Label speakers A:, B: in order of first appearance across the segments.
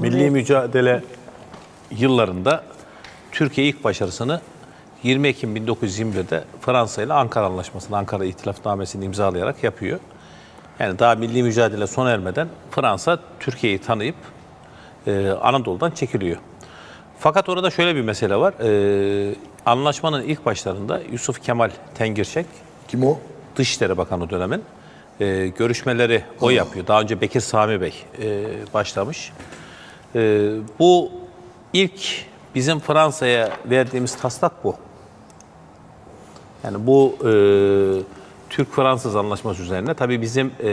A: Milli mücadele yıllarında Türkiye ilk başarısını 20 Ekim 1921'de Fransa ile Ankara Anlaşması'nı, Ankara İtilafnamesi'ni imzalayarak yapıyor. Yani daha milli mücadele sona ermeden Fransa Türkiye'yi tanıyıp e, Anadolu'dan çekiliyor. Fakat orada şöyle bir mesele var. E, anlaşmanın ilk başlarında Yusuf Kemal Tengirçek,
B: Kim o?
A: Dışişleri Bakanı dönemin e, görüşmeleri o yapıyor. Daha önce Bekir Sami Bey e, başlamış. E, bu ilk bizim Fransa'ya verdiğimiz taslak bu. Yani bu e, Türk-Fransız anlaşması üzerine tabii bizim e,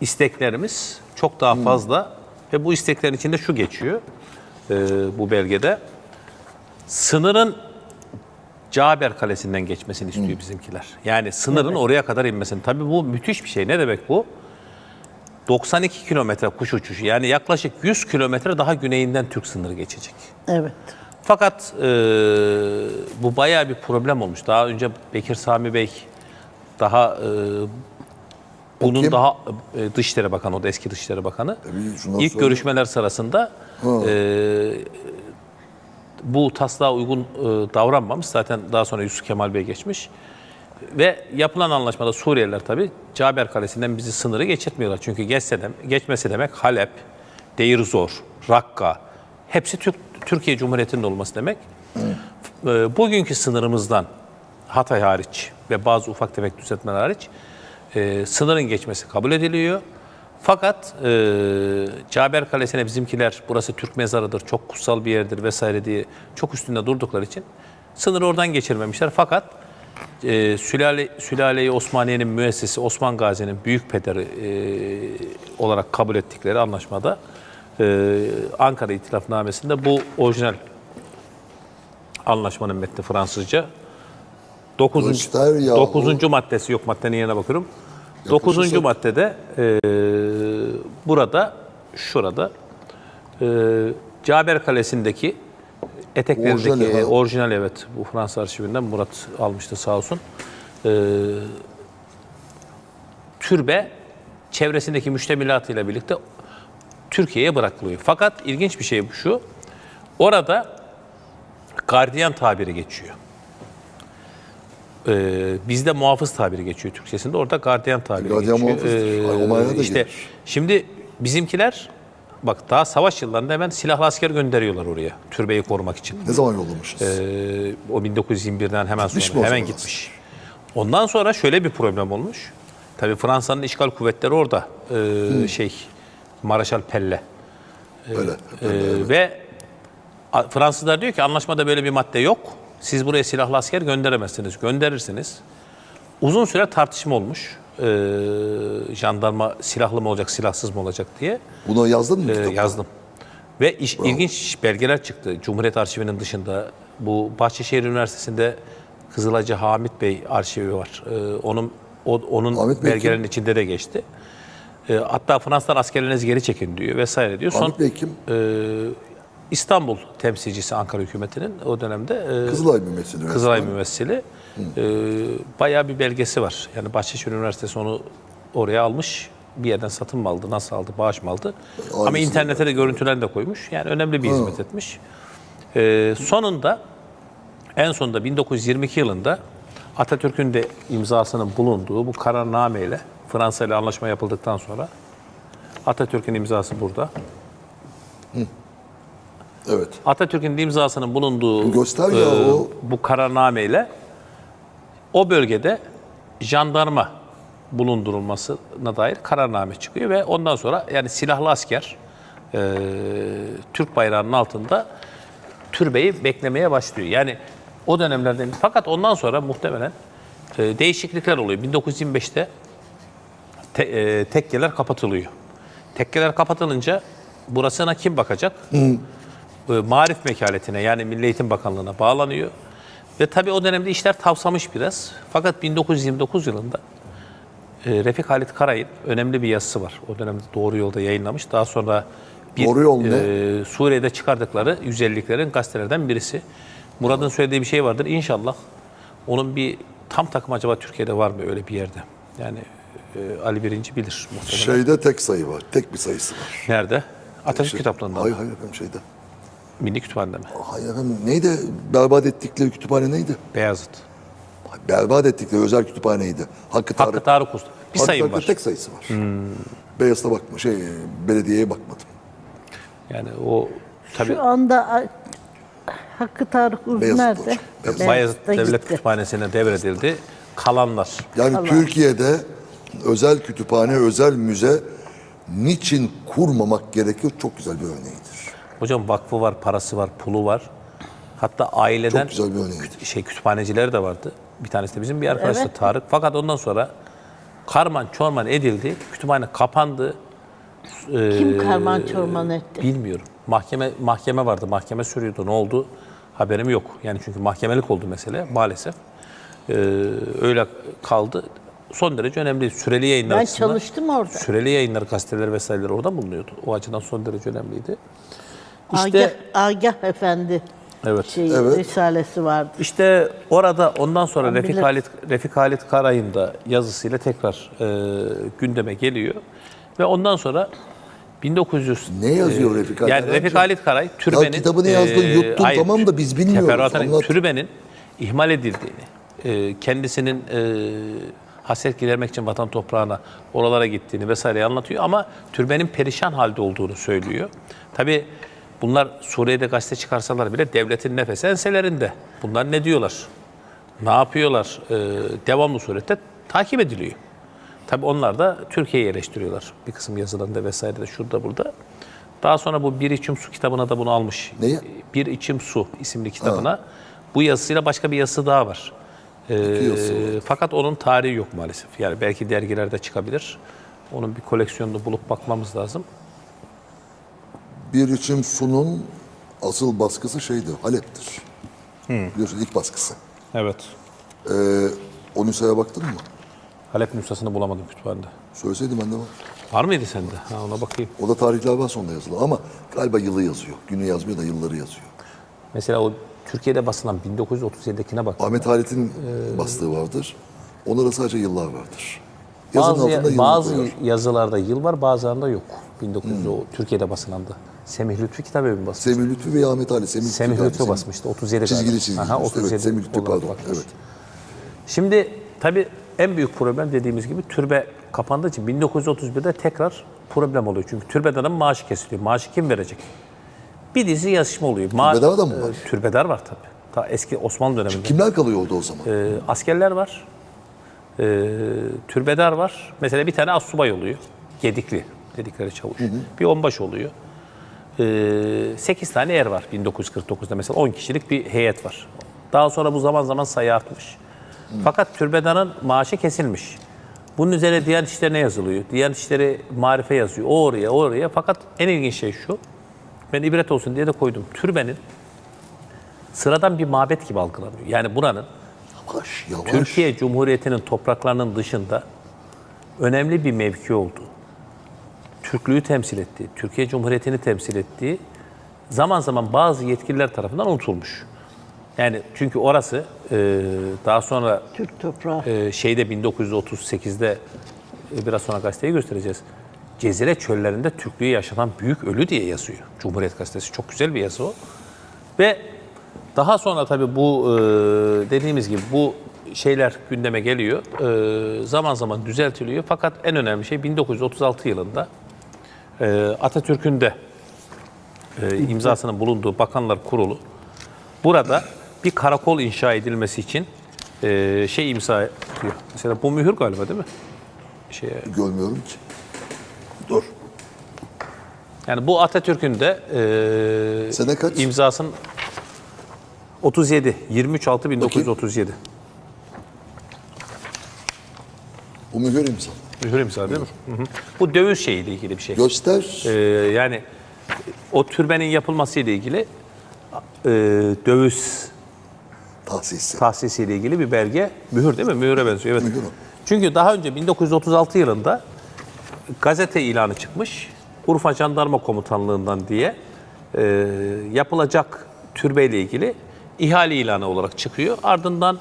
A: isteklerimiz çok daha fazla ve bu isteklerin içinde şu geçiyor e, bu belgede. Sınırın Caber Kalesi'nden geçmesini istiyor bizimkiler. Yani sınırın oraya kadar inmesini. Tabii bu müthiş bir şey. Ne demek bu? 92 kilometre kuş uçuşu. Yani yaklaşık 100 kilometre daha güneyinden Türk sınırı geçecek.
C: Evet.
A: Fakat e, bu bayağı bir problem olmuş. Daha önce Bekir Sami Bey daha e, bunun
B: kim?
A: daha e, Dışişleri Bakanı, o da eski Dışişleri Bakanı.
B: bir şundan
A: İlk
B: sonra-
A: görüşmeler sırasında e, bu taslağa uygun e, davranmamış. Zaten daha sonra Yusuf Kemal Bey geçmiş. Ve yapılan anlaşmada Suriyeliler tabii Caber Kalesi'nden bizi sınırı geçirtmiyorlar. Çünkü geçse de, geçmesi demek Halep, Deir Zor, Rakka hepsi Türk, Türkiye Cumhuriyeti'nin olması demek. E, Bugünkü sınırımızdan Hatay hariç ve bazı ufak tefek düzeltmeler hariç e, sınırın geçmesi kabul ediliyor. Fakat e, Caber Kalesi'ne bizimkiler burası Türk mezarıdır, çok kutsal bir yerdir vesaire diye çok üstünde durdukları için sınırı oradan geçirmemişler. Fakat e, Sülale, Sülale-i Osmaniye'nin müessesi Osman Gazi'nin büyük pederi e, olarak kabul ettikleri anlaşmada e, Ankara İtilafnamesi'nde bu orijinal anlaşmanın metni Fransızca. 9.
B: Göster ya.
A: 9. maddesi yok maddenin yerine bakıyorum. 9.
B: Yaklaşırsak-
A: maddede e, burada şurada e, Caber Kalesi'ndeki eteklerindeki
B: Orijinal, ha.
A: orijinal, evet bu Fransız arşivinden Murat almıştı sağ olsun. E, türbe çevresindeki müştemilatıyla birlikte Türkiye'ye bırakılıyor. Fakat ilginç bir şey şu. Orada gardiyan tabiri geçiyor. Ee, bizde muhafız tabiri geçiyor Türkçesinde. Orada gardiyan tabiri
B: Gardiyan
A: geçiyor.
B: muhafızdır. Ay, Almanya'da da
A: işte
B: gelir.
A: şimdi bizimkiler bak daha savaş yıllarında hemen silahlı asker gönderiyorlar oraya türbeyi korumak için.
B: Ne zaman yollamışız?
A: Ee, o 1921'den hemen
B: Gitmiş mi
A: sonra hemen gitmiş. Ondan sonra şöyle bir problem olmuş. Tabii Fransa'nın işgal kuvvetleri orada. Ee, şey Maraşal Pelle.
B: Öyle.
A: Ee, ve a- Fransızlar diyor ki anlaşmada böyle bir madde yok. Siz buraya silahlı asker gönderemezsiniz. Gönderirsiniz. Uzun süre tartışma olmuş. Ee, jandarma silahlı mı olacak, silahsız mı olacak diye.
B: Bunu yazdın mı? Kitapta?
A: yazdım. Ve iş, ilginç belgeler çıktı. Cumhuriyet Arşivi'nin dışında. Bu Bahçeşehir Üniversitesi'nde Kızılacı Hamit Bey arşivi var. Ee, onun o- onun
B: Bey
A: belgelerin
B: kim?
A: içinde de geçti. Ee, hatta Fransızlar askerlerinizi geri çekin diyor vesaire diyor.
B: Hamit Bey kim?
A: e, İstanbul temsilcisi Ankara hükümetinin o dönemde e,
B: Kızılay mümessili.
A: Kızılay mümessili. E, bayağı bir belgesi var. Yani Bahçeşehir Üniversitesi onu oraya almış. Bir yerden satın mı aldı, nasıl aldı, bağış mı aldı? Ama
B: Aynısını
A: internete de görüntülerini de koymuş. Yani önemli bir hizmet etmiş. E, sonunda en sonunda 1922 yılında Atatürk'ün de imzasının bulunduğu bu kararnameyle Fransa ile anlaşma yapıldıktan sonra Atatürk'ün imzası burada.
B: Evet.
A: Atatürk'ün de imzasının bulunduğu
B: Göster ya
A: e,
B: o.
A: bu kararnameyle o bölgede jandarma bulundurulmasına dair kararname çıkıyor ve ondan sonra yani silahlı asker e, Türk bayrağının altında türbeyi beklemeye başlıyor. Yani o dönemlerde fakat ondan sonra muhtemelen e, değişiklikler oluyor. 1925'te te, e, tekkeler kapatılıyor. Tekkeler kapatılınca burasına kim bakacak? E, Marif Mekaletine yani Milli Eğitim Bakanlığı'na bağlanıyor. Ve tabii o dönemde işler tavsamış biraz. Fakat 1929 yılında e, Refik Halit Karay'ın önemli bir yazısı var. O dönemde Doğru Yolda yayınlamış. Daha sonra bir,
B: Doğru Yol
A: e, Suriye'de çıkardıkları 150'liklerin gazetelerden birisi. Murat'ın söylediği bir şey vardır. İnşallah onun bir tam takım acaba Türkiye'de var mı öyle bir yerde? Yani e, Ali Birinci bilir muhtemelen.
B: Şeyde tek sayı var. Tek bir sayısı var.
A: Nerede? Atatürk
B: Şey-
A: kitaplığında
B: Hayır hayır efendim şeyde.
A: Milli Kütüphane'de mi?
B: Hayır efendim neydi? Berbat ettikleri kütüphane neydi?
A: Beyazıt.
B: Berbat ettikleri özel kütüphaneydi. Hakkı Tarık.
A: Hakkı Tarık Usta. Bir
B: Hakkı
A: sayım var. Hmm.
B: tek sayısı var. Beyazıt'a bakma, şey belediyeye bakmadım.
A: Yani o tabii
C: Şu anda Hakkı Tarık Uz
B: Beyazıt
C: nerede?
A: Bayezid
C: Beyazıt'ta
A: Devlet
C: gitti.
A: Kütüphanesi'ne devredildi. Kalanlar.
B: Yani Türkiye'de özel kütüphane, özel müze niçin kurmamak gerekiyor? Çok güzel bir örneğidir.
A: Hocam vakfı var, parası var, pulu var. Hatta aileden
B: Çok güzel bir
A: şey kütüphanecileri de vardı. Bir tanesi de bizim bir arkadaş da
C: Evet.
A: Tarık. Fakat ondan sonra karman çorman edildi. Kütüphane kapandı.
C: Kim karman çorman etti?
A: Bilmiyorum. Mahkeme mahkeme vardı. Mahkeme sürüyordu. Ne oldu? Haberim yok. Yani çünkü mahkemelik oldu mesele maalesef. Ee, öyle kaldı. Son derece önemli. Süreli yayınlar
C: Ben
A: açısından-
C: çalıştım orada.
A: Süreli yayınlar, gazeteler vesaireler orada bulunuyordu. O açıdan son derece önemliydi. İşte
C: Agah Efendi
A: evet.
C: şey,
B: Evet.
C: risalesi vardı.
A: İşte orada ondan sonra
C: Ben
A: Refik. Halit, Refik Halit Karay'ın da yazısıyla tekrar e, gündeme geliyor. Ve ondan sonra 1900...
B: Ne yazıyor
A: e,
B: Refik Halit
A: Yani? Refik Halit Karay türbenin...
B: kitabını yazdın, yuttun, tamam da biz bilmiyoruz, anlat.
A: Türbenin ihmal edildiğini, e, kendisinin e, hasret gidermek için vatan toprağına, oralara gittiğini vesaire anlatıyor. Ama türbenin perişan halde olduğunu söylüyor. Tabii bunlar Suriye'de gazete çıkarsalar bile devletin nefesi enselerinde. Bunlar ne diyorlar? Ne yapıyorlar? E, devamlı surette takip ediliyor. Tabii onlar da Türkiye'yi eleştiriyorlar. Bir kısım yazılarında vesaire de şurada burada. Daha sonra bu Bir İçim Su kitabına da bunu almış.
B: Neyi?
A: Bir İçim Su isimli kitabına. Bu yazısıyla başka bir yazısı daha var. Ee, fakat onun tarihi yok maalesef. Yani belki dergilerde çıkabilir. Onun bir koleksiyonunu bulup bakmamız lazım.
B: Bir içim sunun asıl baskısı şeydi, Halep'tir. Biliyorsun ilk baskısı.
A: Evet.
B: Ee, o nüshaya baktın mı?
A: Halep nüshasını bulamadım kütüphanede.
B: Söyleseydim ben de var.
A: Var mıydı sende? Ha, ona bakayım.
B: O da tarihler var sonunda yazılı ama galiba yılı yazıyor. Günü yazmıyor da yılları yazıyor.
A: Mesela o Türkiye'de basılan 1937'dekine bak.
B: Ahmet Halit'in bastığı vardır. Onda da sadece yıllar vardır. Yazının
A: Bazı,
B: altında
A: bazı
B: koyar.
A: yazılarda yıl var, bazılarında yok. 1900 o Türkiye'de basılandı. Semih Lütfü kitabı mı basmış?
B: Semih Lütfü ve Ahmet Ali. Semih,
A: Semih
B: galiba,
A: Lütfü basmıştı. 37
B: Çizgili
A: galiba.
B: çizgili.
A: Aha,
B: Evet,
A: 37
B: Semih Lütfü
A: olarak
B: pardon.
A: bakmış.
B: Evet.
A: Şimdi tabii en büyük problem dediğimiz gibi türbe kapandığı için 1931'de tekrar problem oluyor. Çünkü türbeden maaşı kesiliyor. Maaşı kim verecek? Bir dizi yazışma oluyor. Ma-
B: Türbedar da mı var?
A: Ee, Türbedar var tabii. Ta eski Osmanlı döneminde.
B: Kimler kalıyor orada o zaman?
A: Ee, askerler var. Ee, türbedar var. Mesela bir tane assubay oluyor. Gedikli dedikleri çavuş. Bir onbaşı oluyor. Ee, 8 tane er var 1949'da mesela 10 kişilik bir heyet var. Daha sonra bu zaman zaman sayı artmış. Fakat türbedanın maaşı kesilmiş. Bunun üzerine Diyanet İşleri'ne yazılıyor. Diyanet İşleri marife yazıyor. O oraya, o oraya. Fakat en ilginç şey şu. Ben ibret olsun diye de koydum. Türbenin sıradan bir mabet gibi algılanıyor. Yani buranın
B: Yavaş yavaş.
A: Türkiye Cumhuriyeti'nin topraklarının dışında önemli bir mevki olduğu, Türklüğü temsil ettiği, Türkiye Cumhuriyeti'ni temsil ettiği zaman zaman bazı yetkililer tarafından unutulmuş. Yani çünkü orası e, daha sonra
C: Türk toprağı.
A: e, şeyde 1938'de e, biraz sonra gazeteyi göstereceğiz. Cezire çöllerinde Türklüğü yaşatan büyük ölü diye yazıyor. Cumhuriyet Gazetesi çok güzel bir yazı o. Ve daha sonra tabii bu e, dediğimiz gibi bu şeyler gündeme geliyor. E, zaman zaman düzeltiliyor. Fakat en önemli şey 1936 yılında Atatürk'ün de e, imzasının bulunduğu Bakanlar Kurulu burada bir karakol inşa edilmesi için e, şey imza ediyor. Mesela bu mühür galiba değil mi? Şey,
B: Görmüyorum ki. Dur.
A: yani bu Atatürk'ün de e,
B: Sene kaç?
A: imzasının 37, 23 6 1937.
B: Bu mühür imza.
A: Mühür imza değil mi? Hı hı. Bu döviz şeyiyle ilgili bir şey.
B: Göster.
A: Ee, yani o türbenin yapılması ile ilgili e, döviz
B: tahsisi.
A: tahsisi ile ilgili bir belge. Mühür değil mi? Mühüre benziyor. Evet.
B: Mühür o.
A: Çünkü daha önce 1936 yılında gazete ilanı çıkmış. Urfa Jandarma Komutanlığından diye e, yapılacak türbeyle ilgili ihale ilanı olarak çıkıyor. Ardından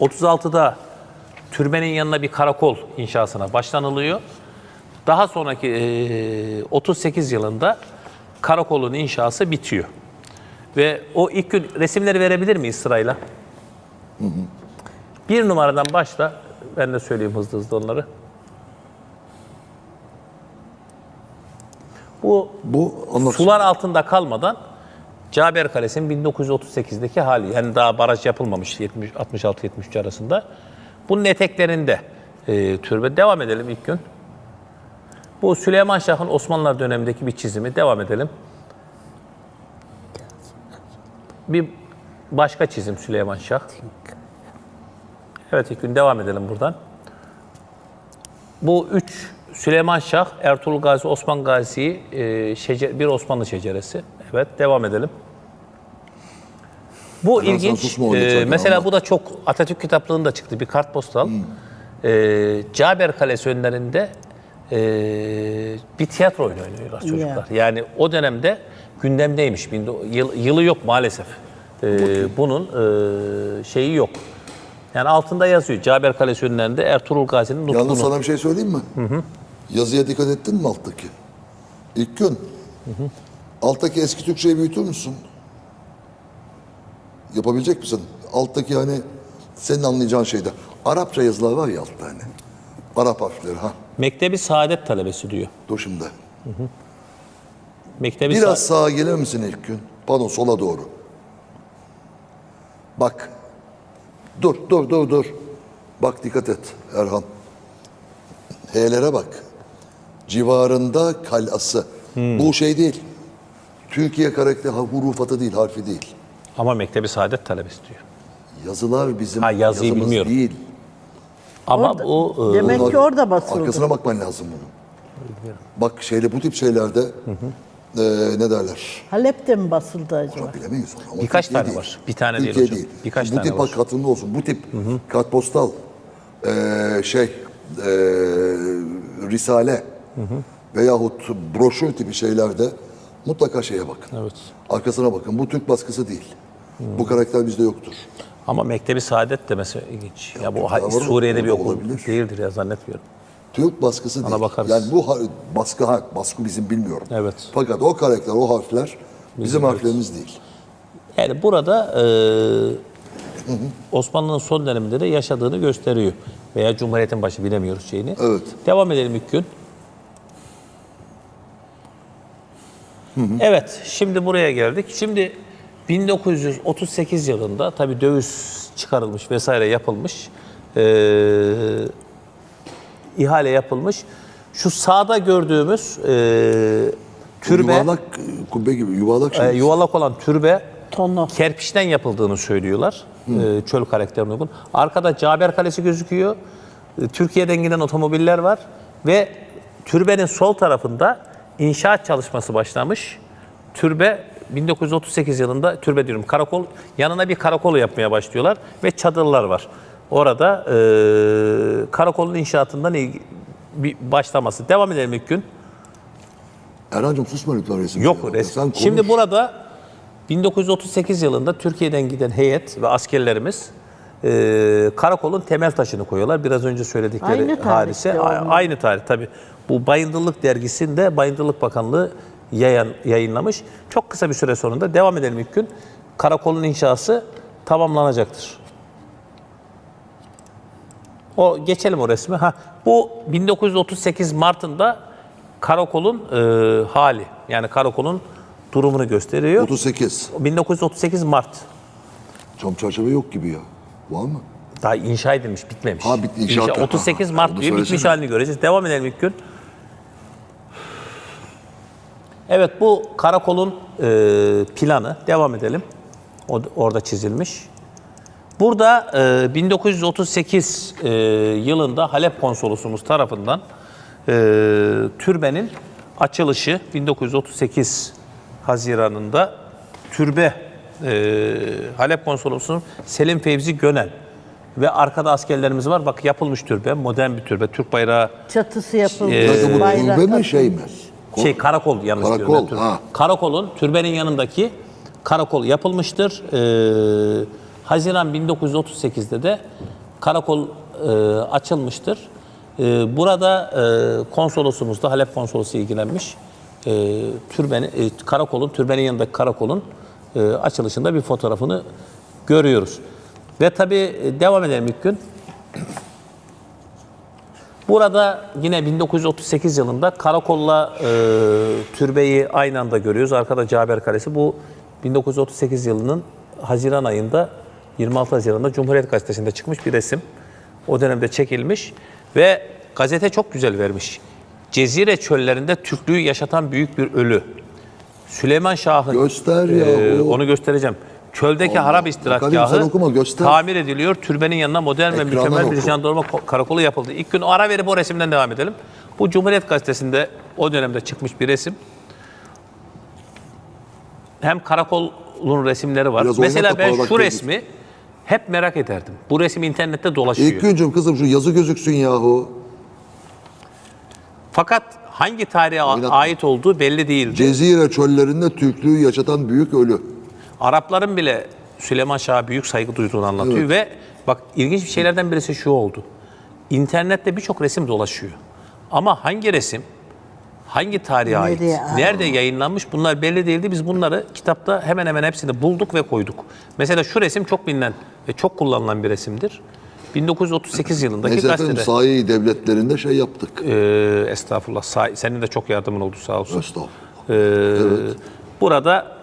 A: 36'da türbenin yanına bir karakol inşasına başlanılıyor. Daha sonraki e, 38 yılında karakolun inşası bitiyor. Ve o ilk gün resimleri verebilir miyiz sırayla? Bir numaradan başla. Ben de söyleyeyim hızlı hızlı onları. Bu
B: Bu anlatsın.
A: sular altında kalmadan Caber Kalesi'nin 1938'deki hali. Yani daha baraj yapılmamış 70 66-73 arasında. Bunun eteklerinde e, türbe. Devam edelim ilk gün. Bu Süleyman Şah'ın Osmanlılar dönemindeki bir çizimi. Devam edelim. Bir başka çizim Süleyman Şah. Evet ilk gün devam edelim buradan. Bu üç Süleyman Şah, Ertuğrul Gazi, Osman Gazi e, şece- bir Osmanlı şeceresi. Evet devam edelim. Bu
B: Biraz
A: ilginç. e, mesela bu da çok Atatürk kitaplığında çıktı bir kartpostal. E, Caber Kalesi önlerinde e, bir tiyatro oyunu oynuyorlar çocuklar. Yani o dönemde gündemdeymiş. Bin- Yıl, yılı yok maalesef. E, bunun e, şeyi yok. Yani altında yazıyor. Caber Kalesi önlerinde Ertuğrul Gazi'nin
B: Yalnız
A: nutkunu.
B: sana bir şey söyleyeyim mi? Yazıya dikkat ettin mi alttaki? İlk gün. Alttaki eski Türkçeyi büyütür müsün? Yapabilecek misin? Alttaki hani senin anlayacağın şeyde. Arapça yazılar var ya altta hani. Arap harfleri ha.
A: Mektebi Saadet talebesi diyor.
B: Dur şimdi.
A: Mektebi
B: Biraz
A: Sa-
B: sağa gelir misin ilk gün? Pardon sola doğru. Bak. Dur dur dur dur. Bak dikkat et Erhan. H'lere bak. Civarında kalası. Bu şey değil. Türkiye karakteri hurufatı değil, harfi değil.
A: Ama Mektebi Saadet talebesi diyor.
B: Yazılar bizim
A: Ha, yazıyı
B: yazımız
A: bilmiyorum.
B: değil.
A: Ama
C: Orada-
A: bu e,
C: Demek ki orada basıldı.
B: Arkasına bakman lazım bunun. Bak şeyde bu tip şeylerde eee, ne derler?
C: Halep'te mi basıldı acaba?
B: Bilemeyiz onu. Ama
A: Birkaç
B: Türkiye
A: tane
B: değil.
A: var. Bir tane değil
B: Türkiye
A: hocam. Birkaç
B: bu
A: tane
B: tip
A: var.
B: olsun. Bu tip kartpostal, eee, şey, eee, risale veyahut broşür tipi şeylerde mutlaka şeye bakın.
A: Evet.
B: Arkasına bakın. Bu Türk baskısı değil. Bu karakter bizde yoktur.
A: ama Mektebi Saadet demesi ilginç. Ya bu ha-? Suriye'de bir okul
B: olabilir.
A: değildir ya zannetmiyorum.
B: Türk baskısı değil.
A: bakarız.
B: Yani bu baskı ha, baskı bizim bilmiyorum.
A: Evet.
B: Fakat o karakter, o harfler bizim harflerimiz değil.
A: Yani burada e, Osmanlı'nın son döneminde de yaşadığını gösteriyor. Veya Cumhuriyet'in başı bilemiyoruz şeyini.
B: Evet.
A: Devam edelim ilk gün. Evet, şimdi buraya geldik. Şimdi 1938 yılında tabii döviz çıkarılmış vesaire yapılmış. Ee, ihale yapılmış. Şu sağda gördüğümüz e, türbe,
B: Yuvarlak kubbe gibi yuvarlak şey.
A: e, yuvarlak olan türbe
C: Tonu.
A: kerpiçten yapıldığını söylüyorlar. E, çöl karakterine uygun. Arkada Caber Kalesi gözüküyor. E, Türkiye'den giden otomobiller var ve türbenin sol tarafında inşaat çalışması başlamış. Türbe 1938 yılında türbe diyorum karakol yanına bir karakol yapmaya başlıyorlar ve çadırlar var. Orada e, karakolun inşaatından ilgi, bir başlaması. Devam edelim ilk gün.
B: Erhan'cığım susma lütfen resim.
A: Yok
B: Sen
A: resim.
B: konuş.
A: Şimdi burada 1938 yılında Türkiye'den giden heyet ve askerlerimiz e, karakolun temel taşını koyuyorlar. Biraz önce söyledikleri
C: Aynı
A: hadise aynı tarih tabii. Bu Bayındırlık dergisinde Bayındırlık Bakanlığı yayan, yayınlamış. Çok kısa bir süre sonunda devam edelim ilk gün. Karakolun inşası tamamlanacaktır. O geçelim o resmi. Ha, bu 1938 Mart'ında karakolun e, hali. Yani karakolun durumunu gösteriyor.
B: 38.
A: 1938 Mart.
B: Cam çerçeve yok gibi ya. Var mı?
A: Daha inşa edilmiş, bitmemiş.
B: Ha, bitti, inşaat yok.
A: 38
B: Ha,
A: Mart
B: onu
A: diyor, bitmiş
B: söylesene.
A: halini göreceğiz. Devam edelim ilk gün. Evet, bu karakolun e, planı. Devam edelim. O, orada çizilmiş. Burada e, 1938 e, yılında Halep konsolosumuz tarafından e, türbenin açılışı 1938 Haziran'ında türbe e, Halep konsolosumuz Selim Fevzi Gönen ve arkada askerlerimiz var. Bak yapılmış türbe, modern bir türbe. Türk bayrağı
C: Çatısı yapılmış.
B: Bu
C: bayrak
B: türbe mi şey mi?
A: Şey karakol yanlış
B: Karakol,
A: diyorum.
B: ha.
A: Karakolun türbenin yanındaki karakol yapılmıştır. Ee, Haziran 1938'de de karakol e, açılmıştır. Ee, burada e, konsolosumuz da Halep konsolosu ilgilenmiş. e, türbeni, e, karakolun, türbenin yanındaki karakolun e, açılışında bir fotoğrafını görüyoruz. Ve tabii e, devam edelim ilk gün. Burada yine 1938 yılında karakolla e, türbeyi aynı anda görüyoruz. Arkada Caber Kalesi. Bu 1938 yılının Haziran ayında 26 Haziran'da Cumhuriyet Gazetesi'nde çıkmış bir resim. O dönemde çekilmiş ve gazete çok güzel vermiş. Cezire çöllerinde Türklüğü yaşatan büyük bir ölü. Süleyman Şah'ın
B: Göster
A: e,
B: yahu.
A: onu göstereceğim. Çöldeki
B: Allah.
A: harap
B: Kadim
A: istirahatgahı tamir ediliyor. Türbenin yanına modern ve
B: Ekrandan
A: mükemmel bir jandarma ko- karakolu yapıldı. İlk gün ara verip o resimden devam edelim. Bu Cumhuriyet Gazetesi'nde o dönemde çıkmış bir resim. Hem karakolun resimleri var.
B: Biraz
A: Mesela ben şu resmi hep merak ederdim. Bu resim internette dolaşıyor.
B: İlk güncüm kızım şu yazı gözüksün yahu.
A: Fakat hangi tarihe
B: Oynatma.
A: ait olduğu belli değildi.
B: Cezire çöllerinde Türklüğü yaşatan büyük ölü.
A: Arapların bile Süleyman Şah'a büyük saygı duyduğunu anlatıyor ve bak ilginç bir şeylerden birisi şu oldu. İnternette birçok resim dolaşıyor. Ama hangi resim hangi tarihe ait, nerede yayınlanmış bunlar belli değildi. Biz bunları kitapta hemen hemen hepsini bulduk ve koyduk. Mesela şu resim çok bilinen ve çok kullanılan bir resimdir. 1938 yılındaki
B: Neyse
A: gazetede.
B: sahi devletlerinde şey yaptık.
A: Ee, estağfurullah. Sa- Senin de çok yardımın oldu sağ olsun.
B: Estağfurullah.
A: Ee, Burada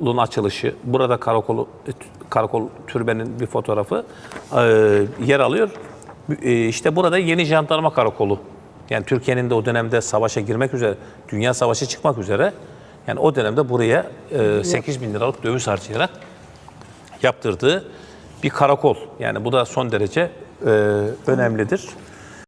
A: karakolun açılışı, burada karakolu, karakol türbenin bir fotoğrafı e, yer alıyor. E, işte burada yeni jandarma karakolu. Yani Türkiye'nin de o dönemde savaşa girmek üzere, dünya savaşı çıkmak üzere. Yani o dönemde buraya e, 8 bin liralık döviz harcayarak yaptırdığı bir karakol. Yani bu da son derece e, önemlidir.